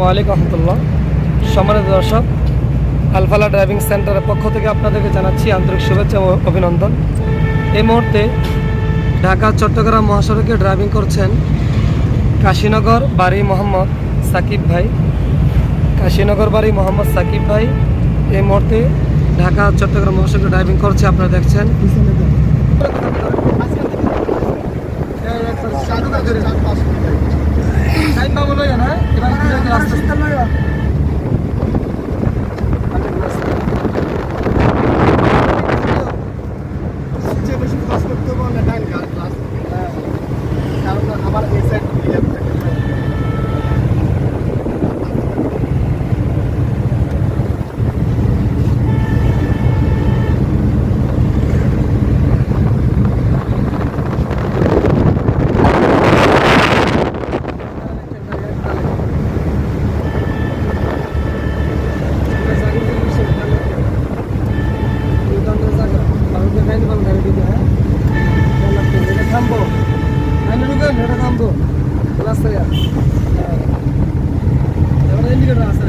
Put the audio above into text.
ওয়ালাইকুম রহমতুল্লাহ। সম্মানিত দর্শক, আলফালা ড্রাইভিং সেন্টারের পক্ষ থেকে আপনাদেরকে জানাচ্ছি আন্তরিক শুভেচ্ছা ও অভিনন্দন। এই মুহূর্তে ঢাকা, চট্টগ্রাম মহাসড়কে ড্রাইভিং করছেন কাশীনগর বাড়ি মোহাম্মদ সাকিব ভাই। কাশীনগর বাড়ি মোহাম্মদ সাকিব ভাই, এই মুহূর্তে ঢাকা, চট্টগ্রাম মহাসড়কে ড্রাইভিং করছে, আপনারা দেখছেন। अवेलेबल कर दी है এটা থামবো। আমি রুকেন এটা থামবো। রাস্তায় এবার ইন্ডিকেটার আছে